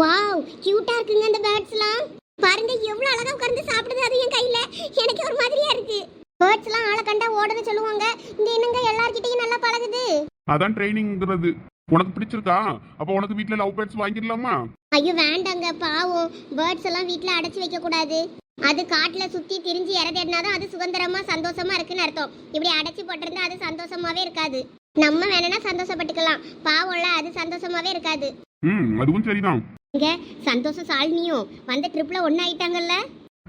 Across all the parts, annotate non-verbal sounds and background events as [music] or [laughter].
Wow கியூட்டா இருக்குங்க அந்த பேர்ட்ஸ்லாம் பாருங்க எவ்வளவு அழகா உட்கார்ந்து சாப்பிடுது அது என் கையில. எனக்கு ஒரு மாதிரியா இருக்கு. பேர்ட்ஸ்லாம் ஆளை கண்டா ஓடுன்னு சொல்லுவாங்க. இங்க என்னங்க எல்லார்கிட்டயும் நல்லா பழகுது? அதான் ட்ரைனிங்கிறது உனக்கு பிடிச்சிருக்கா? அப்ப உனக்கு வீட்ல லவ் பேர்ட்ஸ் வாங்கிடலாமா? ஐயோ வேண்டாங்க பாவம். பேர்ட்ஸ் எல்லாம் வீட்ல அடைச்சு வைக்க கூடாது. அது காட்டுல சுத்தி திரிஞ்சு இற தேடினாதான் அது சுதந்திரமா சந்தோஷமா இருக்குன்னு அர்த்தம். இப்படி அடைச்சு போட்டிருந்தா அது சந்தோஷமாவே இருக்காது. நம்ம வேணும்னா சந்தோஷப்பட்டுக்கலாம். பாவம்ல அது சந்தோஷமாவே இருக்காது. ம் அதுவும் சரிதான். இங்க சந்தோஷம் சாலினியும் வந்த ட்ரிப்ல ஒன்னு ஆயிட்டாங்கல்ல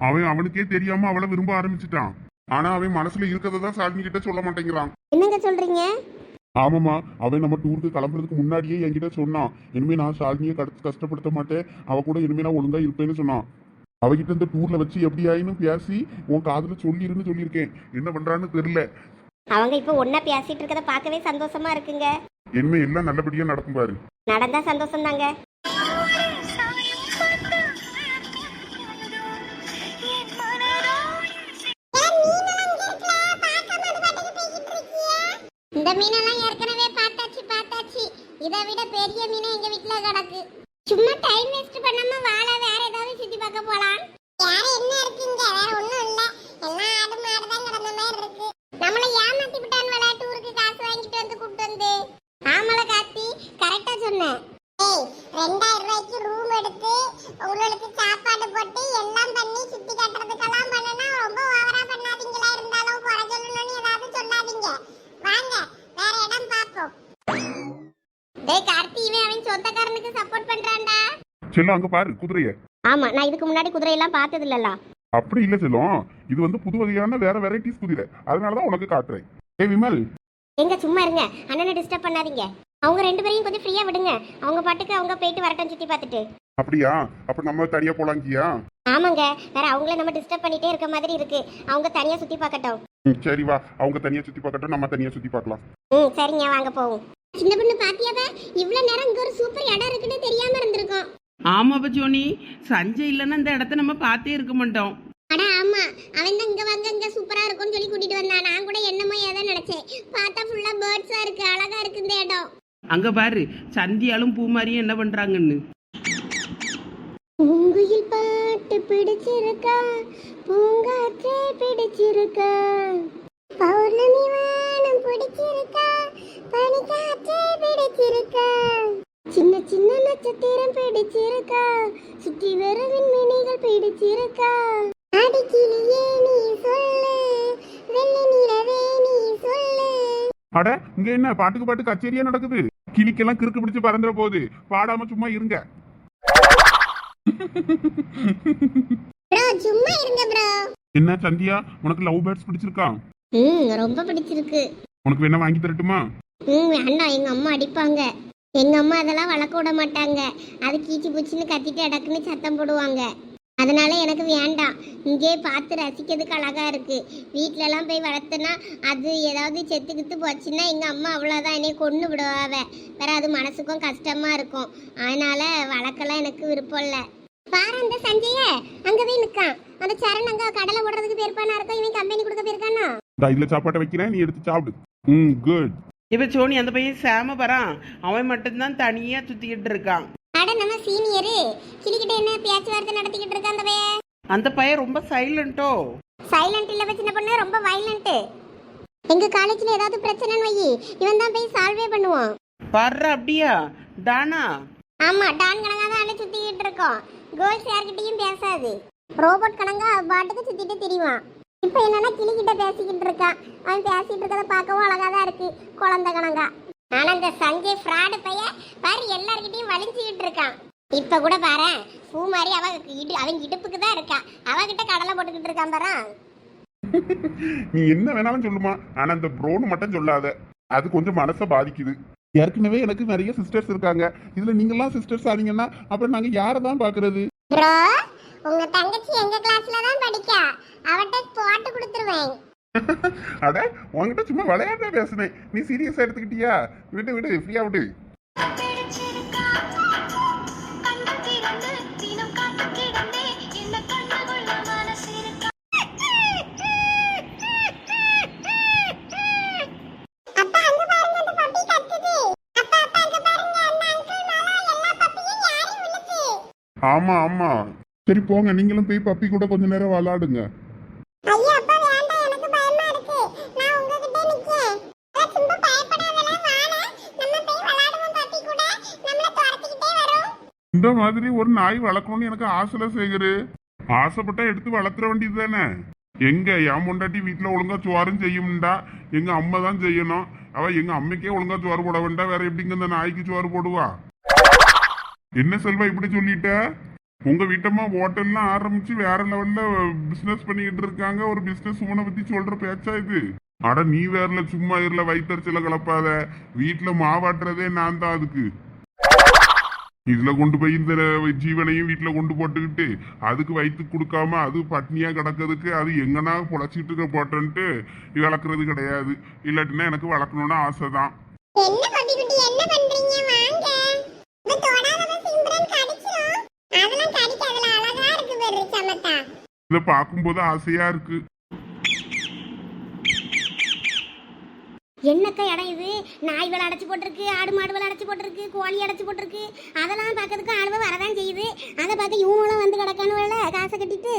அவன் அவனுக்கே தெரியாம அவளை விரும்ப ஆரம்பிச்சிட்டான். ஆனா அவன் மனசுல இருக்கதை தான் சாலினி கிட்ட சொல்ல மாட்டேங்கிறான். என்னங்க சொல்றீங்க? ஆமாமா அவன் நம்ம டூருக்கு கிளம்புறதுக்கு முன்னாடியே என்கிட்ட சொன்னான். இனிமே நான் ஷாலினியை கடத்து கஷ்டப்படுத்த மாட்டேன். அவ கூட இனிமே நான் ஒழுங்கா இருப்பேன்னு சொன்னான். அவகிட்ட இந்த டூர்ல வச்சு எப்படி ஆயின்னு பேசி உன் காதுல சொல்லிருன்னு சொல்லியிருக்கேன். என்ன பண்றான்னு தெரியல. அவங்க இப்ப ஒன்னா பேசிட்டு இருக்கத பார்க்கவே சந்தோஷமா இருக்குங்க. இனிமே எல்லாம் நல்லபடியா நடக்கும் பாரு. நடந்தா சந்தோஷம் தாங்க இந்த மீனெல்லாம் ஏற்கனவே பார்த்தாச்சு பார்த்தாச்சு. இதை விட பெரிய மீன் எங்க வீட்ல கிடக்கு. சும்மா டைம் வேஸ்ட் பண்ணாம வாழ வேற ஏதாவது சுத்தி பார்க்க போலாம். வேற என்ன இருக்குங்க வேற ஒண்ணும் இல்ல. எல்லாம் ஆடு மாடு தான் கிடந்த மாதிரி இருக்கு. நம்மள ஏமாத்தி விட்டான் விளையாட்டு டூருக்கு காசு வாங்கிட்டு வந்து கூப்பிட்டு வந்து. ஆமல காத்தி கரெக்டா சொன்னேன் ரெண்டாயிரம் ரூபாய்க்கு ரூம் எடுத்து உங்களுக்கு சாப்பாடு போட்டு எல்லாம் பண்ணி சுத்தி காட்டுறதுக்கெல்லாம் பண்ணுனா ரொம்ப ஓவரா பண்ணாதீங்களா? இருந்தாலும் குறை சொல்லணும்னு ஏதாவது சொல்லாதீங்க. வாங்க வேற இடம் பாப்போம் டேய் கார்த்தி இவன் அவன் சொந்தக்காரனுக்கு சப்போர்ட் பண்றான்டா. செல்லம் அங்க பாரு குதிரைய. ஆமா நான் இதுக்கு முன்னாடி குதிரையெல்லாம் பார்த்தது இல்லல்ல அப்படி இல்ல செல்லம். இது வந்து புது வகையான வேற வெரைட்டிஸ் குதிரை. அதனாலதான் உனக்கு காட்டுறேன். ஏ விமல். எங்க சும்மா இருங்க. அண்ணனை டிஸ்டர்ப் பண்ணாதீங்க. அவங்க ரெண்டு பேரையும் கொஞ்சம் ஃப்ரீயா விடுங்க. அவங்க பாட்டுக்கு அவங்க போயிட்டு வரட்டும் சுத்தி பார்த்துட்டு. அப்படியா? அப்ப நம்ம தனியா போலாங்கியா ஆமாங்க. வேற அவங்கள நம்ம டிஸ்டர்ப் பண்ணிட்டே இருக்க மாதிரி இருக்கு. அவங்க தனியா சுத்தி பார்க்கட்டும். ம், சரி வா. அவங்க தனியா சுத்தி பார்க்கட்டும் நம்ம தனியா சுத்தி பார்க்கலாம். ம் சரிங்க. வாங்க போவோம். சின்ன பொண்ணு பாத்தியாவ? இவ்வளவு நேரம் இங்க ஒரு சூப்பர் இடம் இருக்குன்னு தெரியாம இருந்திருக்கோம். ஆமாப்பா ஜோனி. சஞ்சய் இல்லைன்னா இந்த இடத்த நம்ம பார்த்தே இருக்க மாட்டோம். அட ஆமா. அவன் தான் இங்க வாங்க இங்க சூப்பரா இருக்கும்னு சொல்லி கூட்டிட்டு வந்தான். நான் கூட என்னமோ ஏதோ நினைச்சேன். பார்த்தா ஃபுல்லா பேர்ட்ஸா இருக்கு. அழகா இருக்கு இந்த இடம். அங்க பாரு சந்தியாலும் பூமாரியும் என்ன பண்றாங்கன்னு. பூங்குயில் பாட்டு பிடிச்சிருக்கா பூங்காற்றே பிடிச்சிருக்கா. பௌர்ணமி வானம் பிடிச்சிருக்கா பனிக்காற்றே பிடிச்சிருக்கா. சின்ன சின்ன நட்சத்திரம் பிடிச்சிருக்கா சுற்றி வரும் மினிகள் பிடிச்சிருக்கா. அடிக்கிளியே நீ சொல்லு வெள்ளி நிலவே நீ சொல்லு அட இங்க என்ன பாட்டுக்கு பாட்டு கச்சேரியா நடக்குது? கிளிக்கெல்லாம் கிறுக்கு பிடிச்சு பறந்துற போகுது. பாடாம சும்மா இருங்க. சும்மா இருங்க ப்ரோ. என்ன சந்தியா? உனக்கு லவ் பேர்ட்ஸ் பிடிச்சிருக்கா? ம் ரொம்ப பிடிச்சிருக்கு. உனக்கு வேணா வாங்கி தரட்டுமா? ம் வேண்டாம் எங்க அம்மா அடிப்பாங்க. எங்க அம்மா அதெல்லாம் வளர்க்க விட மாட்டாங்க. அது கீச்சு பூச்சின்னு கத்திட்டு அடக்குன்னு சத்தம் போடுவாங்க. அதனால எனக்கு வேண்டாம். இங்கே பார்த்து ரசிக்கிறதுக்கு அழகா இருக்கு. வீட்ல எல்லாம் போய் வளர்த்தனா அது ஏதாவது செத்து கித்து போச்சுன்னா எங்க அம்மா அவ்வளோதான் என்னை கொண்டு விடுவாவ. வேற அது மனசுக்கும் கஷ்டமா இருக்கும். அதனால வளர்க்கலாம் எனக்கு விருப்பம் இல்லை. பாரு அந்த சஞ்சய. அங்க போய் நிக்கான். அந்த சரண் அங்க கடலை போடுறதுக்கு பேர்ப்பானா இருக்கும் இவன் கம்பெனி கொடுக்க போயிருக்கானா? இந்த இதுல சாப்பாட்டை வைக்கிறேன். நீ எடுத்து சாப்பிடு. ம் குட் இப்ப சோனி அந்த பையன் சேம பரான். அவன் மட்டும்தான் தனியா சுத்திக்கிட்டு இருக்கான். அட நம்ம சீனியரு கிளிக்கிட்ட என்ன பேச்சுவார்த்தை நடத்திக்கிட்டு இருக்க அந்த பையன்? அந்த பையன் ரொம்ப சைலண்டோ சைலண்ட் இல்ல சின்ன பொண்ணு ரொம்ப வைலண்ட் எங்க காலேஜ்ல ஏதாவது பிரச்சனைன்னு வை இவன் தான் போய் சால்வே பண்ணுவான். வர்ற அப்படியா? டானா? ஆமா டான் கணங்கா தான் அள்ளி சுத்திக்கிட்டு இருக்கோம். கேர்ள்ஸ் யார்கிட்டயும் பேசாது. ரோபோட் கணங்கா பாட்டுக்கு சுத்திட்டு திரிவான். இப்போ என்னன்னா கிளிக்கிட்ட பேசிக்கிட்டு இருக்கான். அவன் பேசிட்டு இருக்கத பார்க்கவும் அழகா தான் இருக்கு குழந்தை கணங்கா. ஆனா இந்த சஞ்சய் ஃப்ராடு பையன் பாரு எல்லார்கிட்டயும் வலிஞ்சுக்கிட்டு இருக்கான். இப்ப கூட பாரு பூ மாதிரி அவ இடு அவன் இடுப்புக்கு தான் இருக்கா. அவகிட்ட கடலை போட்டுக்கிட்டு இருக்கான் பாரு. நீ என்ன வேணாலும் சொல்லுமா. ஆனா அந்த ப்ரோன்னு மட்டும் சொல்லாத. அது கொஞ்சம் மனசை பாதிக்குது. ஏற்கனவே எனக்கு நிறைய சிஸ்டர்ஸ் இருக்காங்க. இதுல நீங்கெல்லாம் சிஸ்டர்ஸ் ஆனீங்கன்னா அப்புறம் நாங்க யாரை தான் பாக்குறது? ப்ரோ உங்க தங்கச்சி எங்க கிளாஸ்ல தான் படிக்கா? அவட்ட போட்டு கொடுத்துருவேன். [laughs] அட உன்கிட்ட சும்மா விளையாட்டா பேசுனேன். நீ சீரியஸா எடுத்துக்கிட்டியா? விடு விடு ஃப்ரீயா விடு. ஆமா ஆமா. சரி போங்க. நீங்களும் போய் பப்பி கூட கொஞ்ச நேரம் விளாடுங்க ஐயா அப்பா வேண்டாம் எனக்கு பயமா இருக்கு நான் உங்ககிட்ட நிக்கேன் அதான் சும்மா பயப்படாதலாம் வாடா நம்ம போய் விளையாடுவோம் பாட்டி கூட நம்மள துரத்திக்கிட்டே வரும் இந்த மாதிரி ஒரு நாய் வளர்க்கணும்னு எனக்கு ஆசைல சேகரு. ஆசைப்பட்டா எடுத்து வளர்த்துற வேண்டியது தானே எங்க என் முண்டாட்டி வீட்டுல ஒழுங்கா சோறும் செய்யும்டா. எங்க அம்மா தான் செய்யணும். அவ எங்க அம்மைக்கே ஒழுங்கா சோறு போட வேண்டாம் வேற எப்படிங்க இந்த நாய்க்கு சோறு போடுவா? என்ன செல்வா இப்படி சொல்லிட்ட? உங்க வீட்டம்மா ஹோட்டல்லாம் ஆரம்பிச்சு வேற லெவல்ல பிசினஸ் பண்ணிக்கிட்டு இருக்காங்க. ஒரு பிசினஸ் உமனை பத்தி சொல்ற பேச்சா இது? அட நீ வேறல சும்மா இருல வயிற்றுல கலப்பாத. வீட்டுல மாவாட்டுறதே நான் தான் அதுக்கு. இதுல கொண்டு போய் இந்த ஜீவனையும் வீட்டுல கொண்டு போட்டுக்கிட்டு அதுக்கு வயிற்றுக்கு கொடுக்காம அது பட்னியா கிடக்கிறதுக்கு அது எங்கன்னா பொழைச்சிட்டு இருக்க போட்டேன்ட்டு வளர்க்குறது கிடையாது. இல்லாட்டினா எனக்கு வளர்க்கணும்னு ஆசை தான் என்ன பாட்டி குட்டி என்ன பண்றீங்க வாங்க இந்த தொடாதவ சிம்ரன் கடிச்சிரும் அதெல்லாம் கடிக்காதுல அழகா இருக்கு பாரு சமத்தா இதை பார்க்கும்போது ஆசையா இருக்கு என்னக்கா இடம் இது? நாய் வேலை போட்டிருக்கு ஆடு மாடு வேலை போட்டிருக்கு கோழி அடைச்சி போட்டிருக்கு. அதெல்லாம் பார்க்கறதுக்கு ஆளுவ வரதான் செய்யுது. அதை பார்க்க இவங்களும் வந்து கிடக்கணும்ல காசை கட்டிட்டு.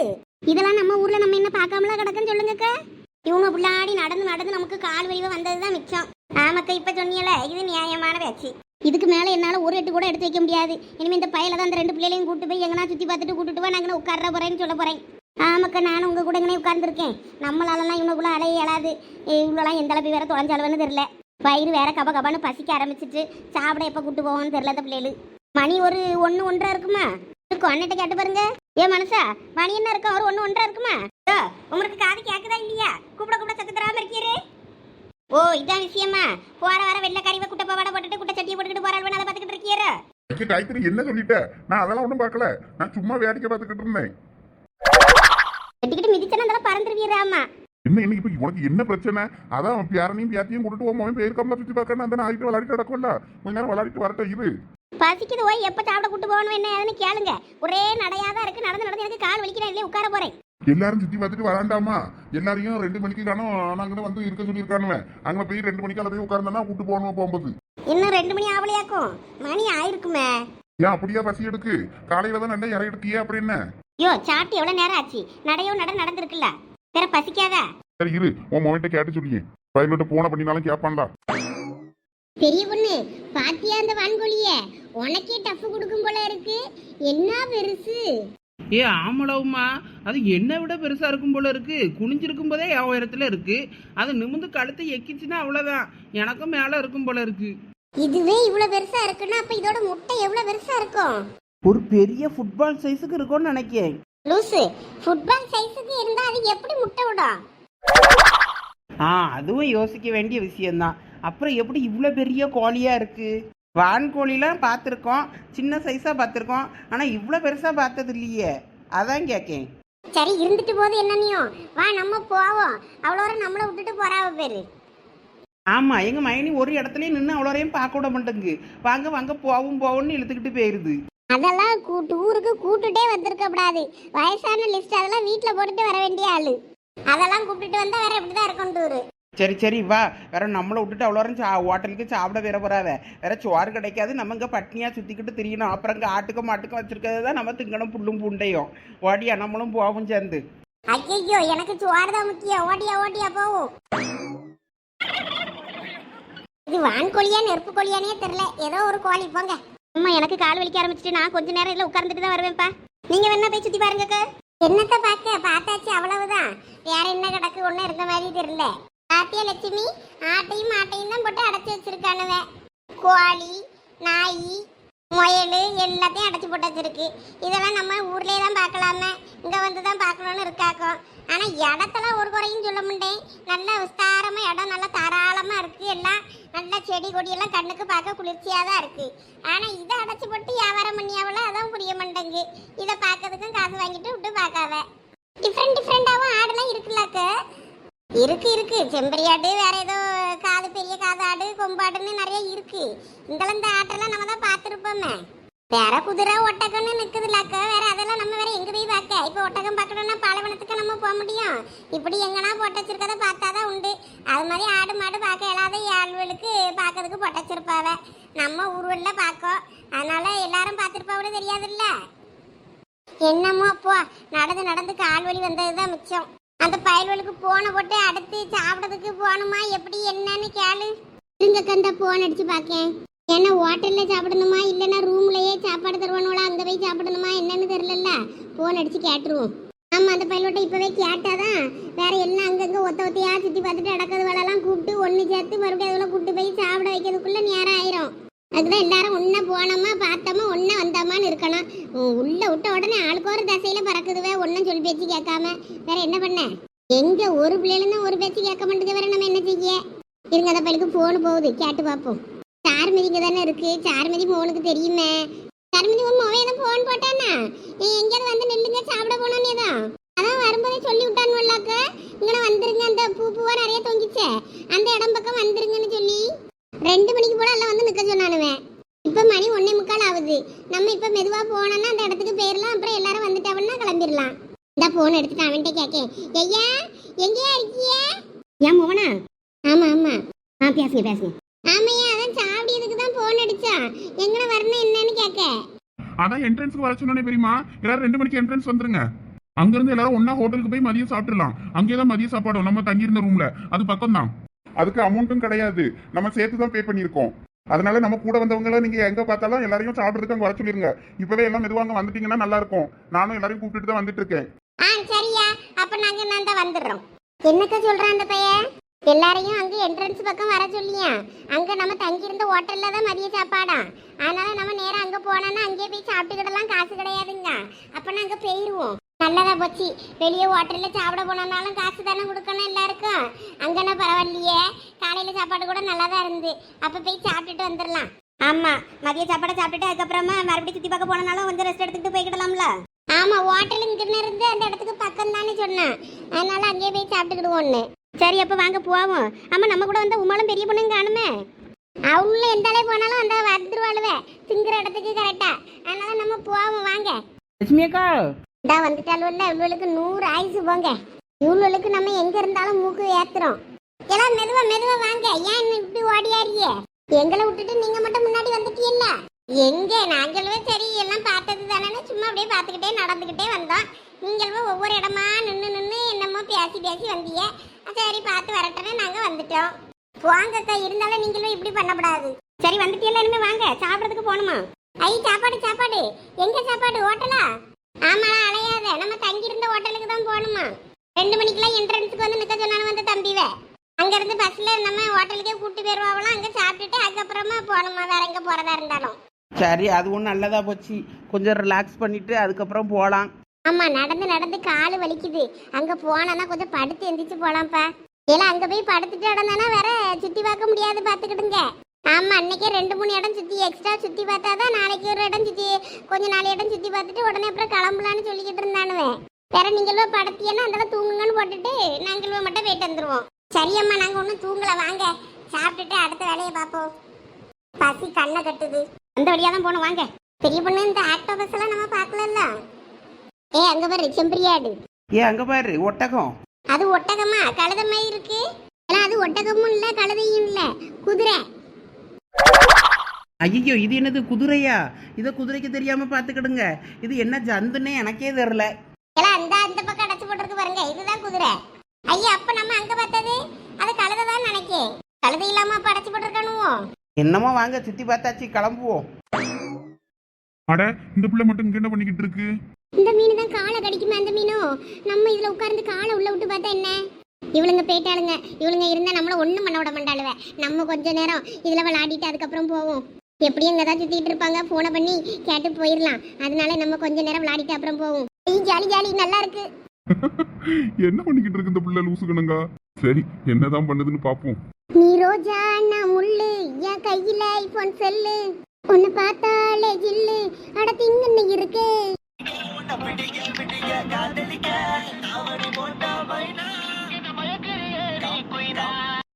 இதெல்லாம் நம்ம ஊர்ல நம்ம என்ன பார்க்காமலா கிடக்குன்னு சொல்லுங்கக்கா. இவங்க பிள்ளாடி நடந்து நடந்து நமக்கு கால் வலிவ வந்ததுதான் மிச்சம். ஆமாக்கா இப்ப சொன்னீங்களே இது நியாயமான பேச்சு. இதுக்கு மேல என்னால ஒரு எட்டு கூட எடுத்து வைக்க முடியாது. இனிமே இந்த பையில தான் அந்த ரெண்டு பிள்ளைகளையும் கூட்டு போய் எங்கனா சுத்தி பார்த்துட்டு கூட்டிட்டு போய் நாங்க உட்கார போறேன்னு சொல்ல போறேன். ஆமாக்கா நானும் உங்க கூட இங்கே உட்கார்ந்துருக்கேன். நம்மளாலலாம் இவனுக்குள்ள அலைய இயலாது. இவ்வளோலாம் எந்த அளவு வேற தொலைஞ்சாலுன்னு தெரில வயிறு வேற கப கபான்னு பசிக்க ஆரம்பிச்சிட்டு சாப்பிட எப்போ கூட்டு போவோம்னு தெரியல இந்த பிள்ளைகள். மணி ஒரு ஒன்று ஒன்றரை இருக்குமா இருக்கும் கேட்டு பாருங்க. ஏன் மனசா மணி என்ன இருக்கும் ஒரு ஒன்று ஒன்றரை இருக்குமா? ஓ உங்களுக்கு காது கேட்குதா இல்லையா? கூப்பிட கூப்பிட சத்து தராமல் இருக்கீரு. ஓ இதான் விஷயமா. போற வர வெள்ளை கறிவை குட்டை பாவாடை போட்டுட்டு குட்டை சட்டியை போட்டுக்கிட்டு போறாள் அதை பார்த்துக்கிட்டு இருக்கீரு. என்ன சொல்லிட்ட? நான் அதெல்லாம் ஒன்றும் பார்க்கல. நான் சும்மா வேடிக்கை பார்த்துக்கிட்டு இருந்தேன். வெட்டிக்கிட்டு மிதிச்சனா அதெல்லாம் பறந்துருவீராமா என்ன இன்னைக்கு இப்ப உனக்கு என்ன பிரச்சனை? அதான் அவன் பேரனையும் பேத்தியும் கூட்டிட்டு போவோம் போயிருக்காமல சுத்தி பார்க்கணும் அந்த நாய்க்கு விளையாடிட்டு நடக்கும்ல கொஞ்ச நேரம் விளையாடிட்டு வரட்டும் இரு. பசிக்குது ஓய் எப்ப சாப்பிட கூட்டு போகணும் என்ன ஏதுன்னு கேளுங்க. ஒரே நடையாதான் இருக்கு நடந்து நடந்து எனக்கு கால் வலிக்கிறேன் இல்லையே உட்கார போறேன். எல்லாரும் சுத்தி பார்த்துட்டு வராண்டாமா? எல்லாரையும் ரெண்டு மணிக்கு காணும் நாங்க வந்து இருக்க சொல்லியிருக்கானுவே அங்க போய் ரெண்டு மணிக்கால போய் உட்கார்ந்தா கூட்டு போகணும் போகும்போது. இன்னும் ரெண்டு மணி ஆவலையாக்கும். மணி ஆயிருக்குமே. ஏன் அப்படியா பசி எடுக்கு? காலையில தான் நல்லா இற எடுக்கியே அப்படி என்ன? யோ சாப்பிட்டு எவ்வளவு நேரம் ஆச்சு? நடையோ நட நடந்திருக்குல்ல. வேற பசிக்காதா? சரி இரு. உன் மொமெண்ட்டை கேட்டு சொல்லியே. பையன்கிட்ட போன பண்ணினாலும் கேட்பான்டா பெரிய பொண்ணு பாத்தியா அந்த வான்கோழிய? உனக்கே டஃப் கொடுக்கும் போல இருக்கு. என்ன பெருசு? ஏ ஆமளவுமா அது என்னை விட பெருசா இருக்கும் போல இருக்கு. குனிஞ்சிருக்கும் போதே என் உயரத்துல இருக்கு. அது நிமிந்து கழுத்தை எக்கிச்சுன்னா அவ்வளவுதான். எனக்கும் மேல இருக்கும் போல இருக்கு. இதுவே இவ்வளவு பெருசா இருக்குன்னா அப்ப இதோட முட்டை எவ்வளவு பெருசா இருக்கும்? ஒரு பெரிய ஃபுட்பால் சைஸுக்கு இருக்கும்னு நினைக்கேன் லூசு ஃபுட்பால் சைஸுக்கு இருந்தா அது எப்படி முட்டை விடும்? ஆ அதுவும் யோசிக்க வேண்டிய விஷயம்தான். அப்புறம் எப்படி இவ்வளோ பெரிய கோழியா இருக்கு? வான்கோழிலாம் பார்த்துருக்கோம் சின்ன சைஸாக பார்த்துருக்கோம் ஆனால் இவ்வளோ பெருசாக பார்த்தது இல்லையே. அதான் கேட்கேன் சரி இருந்துட்டு போது என்னனியும் வா நம்ம போவோம். அவ்வளோ வரை நம்மளை விட்டுட்டு போறாவ பேரு. ஆமாம் எங்கள் மைனி ஒரு இடத்துலயே நின்று அவ்வளோரையும் பார்க்க விட மாட்டேங்குது. வாங்க வாங்க போவும் போவோம்னு இழுத்துக்கிட்டு போயிருது. அதெல்லாம் கூ- டூருக்கு கூட்டுட்டே வந்திருக்க கூடாது. வயசான லிஸ்ட் அதெல்லாம் வீட்ல போட்டுட்டு வர வேண்டிய ஆளு. அதெல்லாம் கூப்பிட்டுட்டு வந்தா வேற இப்படிதான் இருக்கும் டூரு சரி சரி வா. வேற நம்மளை விட்டுட்டு அவ்வளோரம் சா ஹோட்டலுக்கு சாப்பிட வேற போறாவ வேற சோறு கிடைக்காது. நம்ம இங்கே பட்னியாக சுற்றிக்கிட்டு திரியணும். அப்புறம் இங்கே ஆட்டுக்கும் மாட்டுக்கும் வச்சிருக்கிறது தான் நம்ம திங்கணும் புல்லும் பூண்டையும். ஓடியா நம்மளும் போவோம் சேர்ந்து. ஐயோ எனக்கு சோறு தான் முக்கியம். ஓட்டியா ஓட்டியா போவோம். இது வான்கோழியா நெருப்பு கோழியானே தெரியல. ஏதோ ஒரு கோழி போங்க. அம்மா எனக்கு கால் வலிக்க ஆரம்பிச்சிட்டு நான் கொஞ்ச நேரம் இதுல உட்கார்ந்துட்டு தான் வருவேன்ப்பா. நீங்க வேணா போய் சுத்தி பாருங்க என்னத்த பார்க்க? பார்த்தாச்சு அவ்வளவுதான். வேற என்ன கிடக்கு? ஒண்ணு இருந்த மாதிரி தெரியல. பாத்தியா லட்சுமி? ஆட்டையும் ஆட்டையும் தான் போட்டு அடைச்சி வச்சிருக்கானுவ. கோழி நாய் எல்லாத்தையும் அடைச்சி போட்டு வச்சிருக்கு. இதெல்லாம் நம்ம ஊர்லேயே தான் பார்க்கலாமே. இங்கே வந்து தான் பார்க்கணும்னு இருக்காக்கும் ஆனால் இடத்தெல்லாம் ஒரு குறையும் சொல்ல முடியேன் நல்ல விஸ்தாரமாக இடம் நல்லா தாராளமாக இருக்குது எல்லாம் நல்ல செடி கொடி எல்லாம் கண்ணுக்கு பார்க்க குளிர்ச்சியாக தான் இருக்குது ஆனால் இதை அடைச்சி போட்டு வியாபாரம் பண்ணியாவில் அதான் புரிய மாட்டேங்கு இதை பார்க்கறதுக்கும் காசு வாங்கிட்டு விட்டு பார்க்காத. டிஃப்ரெண்ட் டிஃப்ரெண்ட்டாகவும் ஆடுலாம் இருக்குல்லக்க. இருக்கு இருக்கு. செம்பரியாடு வேற ஏதோ காது பெரிய காது ஆடு கொம்பாடுன்னு நிறைய இருக்கு. இந்த ஆட்டெல்லாம் நம்ம தான் பார்த்துருப்போமே. வேற குதிரை ஒட்டகம்னு நிக்குதுலாக்க. வேற அதெல்லாம் நம்ம வேற எங்க போய் பார்க்க? இப்போ ஒட்டகம் பார்க்கணும்னா பாலைவனத்துக்கு நம்ம போக முடியும். இப்படி எங்கன்னா போட்டு வச்சிருக்கத பார்த்தாதான் உண்டு. அது மாதிரி ஆடு மாடு பார்க்க இல்லாத ஆள்களுக்கு பார்க்கறதுக்கு போட்டு வச்சிருப்பாவ. நம்ம ஊர்வலில் பார்க்கோம். அதனால எல்லாரும் பார்த்துருப்பாவோட தெரியாதுல்ல? என்னமோ அப்போ நடந்து நடந்து கால் வலி வந்ததுதான் மிச்சம். அந்த பயல்வலுக்கு போன போட்டு அடுத்து சாப்பிடறதுக்கு போகணுமா? எப்படி என்னன்னு கேளு. இருங்க கந்த போன் அடிச்சு பார்க்கேன். ஏன்னா ஹோட்டல்ல சாப்பிடணுமா? இல்லைன்னா ரூம்லயே சாப்பாடு தருவானோல அங்க போய் சாப்பிடணுமா? என்னன்னு தெரியல போன் அடிச்சு கேட்டுருவோம். ஆமா அந்த பையலோட்ட இப்பவே கேட்டாதான் வேற எல்லாம் அங்கங்க ஒத்த ஒத்தையா சுத்தி பார்த்துட்டு அடக்கிறது வேலைலாம் கூப்பிட்டு ஒண்ணு சேர்த்து மறுபடியும் அதெல்லாம் கூப்பிட்டு போய் சாப்பிட வைக்கிறதுக்குள்ள நேரம் ஆயிரும் அதுதான் எல்லாரும் ஒன்னா போனோமா பார்த்தோமா ஒன்னா வந்தோமான்னு இருக்கணும் உள்ள விட்ட உடனே ஆளுக்கு ஒரு தசையில பறக்குதுவே ஒன்னும் சொல்லி பேச்சு கேட்காம. வேற என்ன பண்ண? எங்க ஒரு பிள்ளைலேருந்து ஒரு பேச்சு கேட்க மாட்டேங்குது வேற நம்ம என்ன செய்ய? இருங்க அந்த பையனுக்கு போன் போகுது. கேட்டு பார்ப்போம். சார்மதி இங்க தானே இருக்கு? சார்மதி போனுக்கு தெரியுமே? சார்மதி உன் மொபைல் தான் போன் போட்டானா? நீ எங்கேயாவது வந்து நில்லுங்க சாப்பிட போனோன்னே தான் அதான் வரும்போதே சொல்லி விட்டானுவல்லாக்க இங்கே வந்துருங்க அந்த பூ பூவா நிறைய தொங்கிச்சே. அந்த இடம் பக்கம் வந்துருங்கன்னு சொல்லி ரெண்டு மணிக்கு போல எல்லாம் வந்து நிக்க சொன்னானுவேன். இப்ப மணி ஒன்னே முக்கால் ஆகுது. நம்ம இப்ப மெதுவா போனோம்னா அந்த இடத்துக்கு போயிடலாம் அப்புறம் எல்லாரும் வந்துட்டாவன்னா கிளம்பிடலாம் இந்த போன் எடுத்துட்டு அவன்கிட்ட கேக்கேன். ஐயா எங்கேயா இருக்கிய? ஏன் மோனா ஆமா ஆமா. ஆ பேசுங்க பேசுங்க. ஆமையா? அடிச்சான் எங்கன வரணும் என்னன்னு கேட்க அதான் என்ட்ரன்ஸ்க்கு வர சொன்னே பெரியமா எல்லாரும் ரெண்டு மணிக்கு என்ட்ரன்ஸ் வந்துருங்க. அங்க இருந்து எல்லாரும் ஒண்ணா ஹோட்டலுக்கு போய் மதியம் சாப்பிட்டுலாம் அங்கேயே தான் மதிய சாப்பாடு. நம்ம தங்கியிருந்த ரூம்ல அது பக்கம் தான் அதுக்கு அமௌண்ட்டும் கிடையாது. நம்ம சேர்த்து தான் பே பண்ணியிருக்கோம். அதனால நம்ம கூட வந்தவங்கள நீங்க எங்க பார்த்தாலும் எல்லாரையும் சாப்பிடுறதுக்கு அங்க வர சொல்லிருங்க. இப்பவே எல்லாம் மெதுவாங்க வந்துட்டீங்கன்னா நல்லா இருக்கும் நானும் எல்லாரையும் கூப்பிட்டுட்டு தான் வந்துட்டு இருக்கேன். ஆ சரியா. அப்ப நாங்க நான் தான் வந்துடுறோம். என்னக்கா சொல்றான் அந்த பையன்? எல்லாரையும் அங்க என்ட்ரன்ஸ் பக்கம் வர சொல்லியா? அங்க நம்ம தங்கியிருந்த ஹோட்டல்ல தான் மதிய சாப்பாடா? அதனால நம்ம நேராக அங்க போனோம்னா அங்கேயே போய் சாப்பிட்டுக்கிடலாம் காசு கிடையாதுங்க. அப்ப நாங்க போயிருவோம். நல்லதா போச்சு. வெளியே ஹோட்டல்ல சாப்பிட போனோம்னாலும் காசு தானே கொடுக்கணும் எல்லாருக்கும். அங்கன்னா பரவாயில்லையே. காலையில சாப்பாடு கூட நல்லா தான் இருந்து. அப்ப போய் சாப்பிட்டுட்டு வந்துடலாம். ஆமா மதிய சாப்பாடை சாப்பிட்டுட்டு அதுக்கப்புறமா மறுபடியும் சுத்தி பார்க்க போனாலும் கொஞ்சம் ரெஸ்ட் எடுத்துட்டு போய்க்கிடலாம்ல ஆமா ஹோட்டல் இங்க இருந்து அந்த இடத்துக்கு பக்கம் தானே சொன்னேன். அதனால அங்கேயே போய் சாப்பிட்டுக்கிடுவோன்னு சரி அப்ப வாங்க போவோம். ஆமா நம்ம கூட வந்த உமாலும் பெரிய பொண்ணுங்க காணுமே. அவங்கள எந்த அளவு போனாலும் அந்த வந்துருவாளுவே. திங்குற இடத்துக்கு கரெக்டா அதனால நம்ம போவோம் வாங்க. லட்சுமி அக்கா. இந்தா வந்துட்டாலும் இவளுக்கு நூறு ஆயுசு போங்க. இவளுக்கு நம்ம எங்க இருந்தாலும் மூக்கு ஏத்துறோம். எல்லாம் மெதுவா மெதுவா வாங்க. ஏன் இப்படி ஓடியாரியே எங்களை விட்டுட்டு நீங்க மட்டும் முன்னாடி வந்துட்டீல்ல எங்க? நாங்களுமே சரி எல்லாம் பார்த்தது தானே சும்மா அப்படியே பார்த்துக்கிட்டே நடந்துக்கிட்டே வந்தோம். நீங்களும் ஒவ்வொரு இடமா நின்று நின்று என்னமோ பேசி பேசி வந்தீங்க. சரி பார்த்து வரட்டனே நாங்கள் வந்துட்டோம். வாங்கக்கா இருந்தாலும் நீங்களும் இப்படி பண்ணக்கூடாது. சரி வந்துட்டீங்களா இனிமே வாங்க. சாப்பிட்றதுக்கு போகணுமா? ஐ சாப்பாடு சாப்பாடு. எங்க சாப்பாடு? ஹோட்டலா? ஆமாடா அலையாத. நம்ம தங்கியிருந்த ஹோட்டலுக்கு தான் போகணுமா? ரெண்டு மணிக்கெல்லாம் என்ட்ரன்ஸுக்கு வந்து நிற்க சொன்னாலும் வந்து தம்பிவே அங்கேருந்து பஸ்ஸில் நம்ம ஹோட்டலுக்கே கூட்டி போயிடுவாங்களாம் அங்கே சாப்பிட்டுட்டு அதுக்கப்புறமா போகணுமா? வேற எங்கே போகிறதா இருந்தாலும். சரி அது ஒன்றும் நல்லதாக போச்சு. கொஞ்சம் ரிலாக்ஸ் பண்ணிட்டு அதுக்கப்புறம் போகலாம் ஆமா நடந்து நடந்து காலு வலிக்குது. அங்க போனா கொஞ்சம் படுத்து எந்திரிச்சு போலாம்ப்பா. ஏன்னா அங்க போய் படுத்துட்டு இடந்தானா வேற சுத்தி பார்க்க முடியாது பாத்துக்கிடுங்க. ஆமா அன்னைக்கே ரெண்டு மூணு இடம் சுத்தி எக்ஸ்ட்ரா சுத்தி பார்த்தாதான் நாளைக்கு ஒரு இடம் சுத்தி கொஞ்ச நாலு இடம் சுத்தி பார்த்துட்டு உடனே அப்புறம் கிளம்பலான்னு சொல்லிக்கிட்டு இருந்தானுவேன் வேற நீங்களும் படுத்தியன்னா அந்த தூங்குங்கன்னு போட்டுட்டு நாங்களும் மட்டும் போயிட்டு வந்துருவோம். சரியம்மா நாங்க ஒன்றும் தூங்கல வாங்க. சாப்பிட்டுட்டு அடுத்த வேலையை பார்ப்போம். பசி கண்ணை கட்டுது. அந்த வழியா தான் போகணும் வாங்க. பெரிய பொண்ணு இந்த ஆக்டோபஸ் எல்லாம் நம்ம பார்க்கல ஏ அங்க பாரு செம்பரியாடு. ஏ அங்கே பாரு ஒட்டகம். அது ஒட்டகமா? கழுத மாதிரி இருக்கு? ஏன்னா அது ஒட்டகமும் இல்ல கழுதையும் இல்ல. குதிரை. ஐயோ இது என்னது குதிரையா? இதை குதிரைக்கு தெரியாம பார்த்துக்கிடுங்க. இது என்ன ஜந்துன்னே எனக்கே தெரில. எல்லாம் அந்த அந்த பக்கம் அடைச்சு போட்டிருக்கு பாருங்க. இதுதான் குதிரை. ஐயா அப்ப நம்ம அங்க பார்த்தது? அது கழுதை தான் நினைக்கேன் கழுதை இல்லாம அப்ப அடைச்சு போட்டிருக்கானுவோ? என்னமோ வாங்க சுற்றி பார்த்தாச்சு கிளம்புவோம். அட இந்த பிள்ளை மட்டும் என்ன பண்ணிக்கிட்டு இருக்கு? இந்த மீன் தான் காலை கடிக்குமே அந்த மீனும் நம்ம இதுல உட்கார்ந்து காலை உள்ள விட்டு பார்த்தா என்ன? இவளுங்க போயிட்டாளுங்க இவளுங்க இருந்தா நம்மள ஒண்ணும் பண்ண விட மாட்டாளுவ. நம்ம கொஞ்ச நேரம் இதுல விளையாடிட்டு அதுக்கப்புறம் போவோம். எப்படியும் இங்க தான் சுத்திட்டு இருப்பாங்க. போனை பண்ணி கேட்டு போயிடலாம் அதனால நம்ம கொஞ்ச நேரம் விளையாடிட்டு அப்புறம் போவோம். Jolly jolly. நல்லா இருக்கு. [laughs] என்ன பண்ணிக்கிட்டு இருக்கு இந்த பிள்ளை லூசுக்கணுங்க சரி என்னதான் பண்ணுதுன்னு பாப்போம். நீ ரோஜா நான் முள்ளு. என் கையில ஐபோன் செல்லு. உன்னை பார்த்தாலே ஜில்லு. அட திங்கன்னு இருக்கு.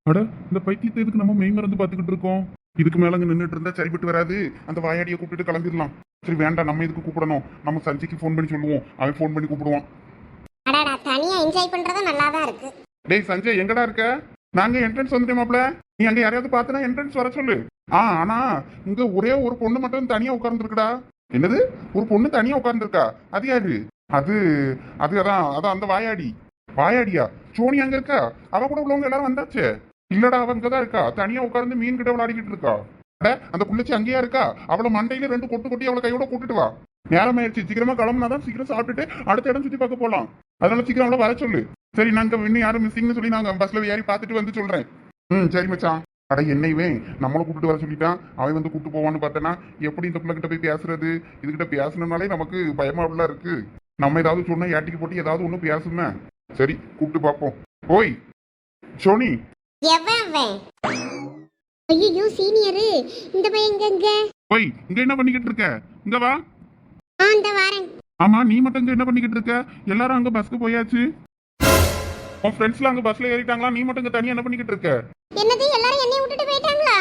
அட இந்த பைத்தியத்தை எதுக்கு நம்ம மெய் மறந்து பாத்துக்கிட்டு இருக்கோம்? இதுக்கு மேல அங்க நின்னுட்டு இருந்தா சரிப்பட்டு வராது. அந்த வாயாடியை கூப்பிட்டு கிளம்பிடலாம். சரி வேண்டாம் நம்ம இதுக்கு கூப்பிடணும்? நம்ம சஞ்சிக்கு ஃபோன் பண்ணி சொல்லுவோம். அவன் ஃபோன் பண்ணி கூப்பிடுவான். அடாடா தனியா என்ஜாய் பண்றதும் நல்லா தான் இருக்கு. டேய் சஞ்சய் எங்கடா இருக்க? நாங்க என்ட்ரன்ஸ் வந்துட்டோம் மாப்ள நீ அங்க யாரையாவது பார்த்தனா என்ட்ரன்ஸ் வர சொல்லு. ஆ ஆனா இங்க ஒரே ஒரு பொண்ணு மட்டும் தனியா உட்கார்ந்துருக்குடா. என்னது? ஒரு பொண்ணு தனியா உட்கார்ந்துருக்கா? அது யாரு? அது அது அதான் அதான் அந்த வாயாடி. வாயாடியா? சோனி அங்க இருக்கா? அவ கூட உள்ளவங்க எல்லாரும் வந்தாச்சே. இல்லடா அவ இங்கதான் இருக்கா. தனியா உட்கார்ந்து மீன் கிட்ட விளையாடிக்கிட்டு இருக்கா. அட, அந்த புள்ளச்சி அங்கேயா இருக்கா? அவள மண்டையில ரெண்டு கொட்டு கொட்டி அவளை கையோட கூட்டிட்டு வா. நேரம் ஆயிடுச்சு. சீக்கிரமா கிளம்புனாதான் சீக்கிரம் சாப்பிட்டுட்டு அடுத்த இடம் சுத்தி பார்க்க போலாம். அதனால சீக்கிரம் அவளை வர சொல்லு. சரி நாங்க இன்னும் யாரும் மிஸ்ஸிங்னு சொல்லி நாங்க பஸ்ல ஏறி பார்த்துட்டு வந்து சொல்றேன். ம் சரி மச்சான். அட என்னைவே நம்மளை கூப்பிட்டு வர சொல்லிட்டான் அவன் வந்து கூப்பிட்டு போவான்னு பார்த்தனா எப்படி இந்த பிள்ளை கிட்ட போய் பேசுறது? இதுகிட்ட பேசணும்னாலே நமக்கு பயமா உள்ள இருக்கு. நம்ம ஏதாவது சொன்னா ஏட்டிக்கு போட்டு ஏதாவது ஒண்ணு பேசுமே சரி கூப்பிட்டு பார்ப்போம் ஓய் சோனி. ஐயோ சீனியரு இந்த பையன் எங்க ஓய் இங்க என்ன பண்ணிக்கிட்டு இருக்க? இங்க வா. ஆ இந்த வாரேன். ஆமா நீ மட்டும் இங்க என்ன பண்ணிக்கிட்டு இருக்க? எல்லாரும் அங்க பஸ்க்கு போயாச்சு. உன் ஃப்ரெண்ட்ஸ்லாம் அங்க பஸ்ல ஏறிட்டாங்களா? நீ மட்டும் இங்க தனியா என்ன பண்ணிக்கிட்டு இருக்க? என்னது? எல்லாரும் என்னைய விட்டுட்டு போயிட்டாங்களா?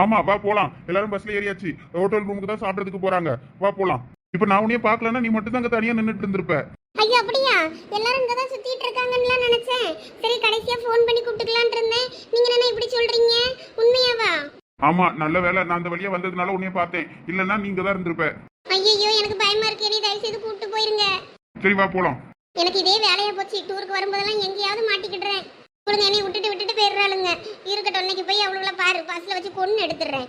ஆமா வா போலாம். எல்லாரும் பஸ்ல ஏறியாச்சு. ஹோட்டல் ரூமுக்கு தான் சாப்பிடறதுக்கு போறாங்க. வா போலாம். இப்ப நான் உன்னைய பார்க்கலன்னா நீ மட்டும் தான் அங்க தனியா நின்னுட்டு இருந்திருப்ப. ஐயோ அப்படியா? எல்லாரும் இங்க தான் சுத்திட்டு இருக்காங்கன்னு நினைச்சேன். சரி கடைசியா ஃபோன் பண்ணி கூப்பிட்டுக்கலாம்னு இருந்தேன். நீங்க என்ன இப்படி சொல்றீங்க? உண்மையாவா? ஆமா நல்ல வேலை நான் அந்த வழியா வந்ததுனால உன்னைய பார்த்தேன். இல்லன்னா நீங்க தான் இருந்திருப்ப. ஐயோ எனக்கு பயமா இருக்கு. என்னை தயவு செய்து கூப்பிட்டு போயிருங்க. சரி வா போலாம். எனக்கு இதே வேலையா போச்சு. டூருக்கு வரும்போதெல்லாம் எங்கேயாவது மாட்டிக்கிடுறேன் கொடுங்க என்னை விட்டுட்டு விட்டுட்டு போயிடுறாளுங்க. இருக்கட்டும் இன்னைக்கு போய் அவ்வளோ பாரு. பஸ்ல வச்சு கொண்டு எடுத்துடுறேன்.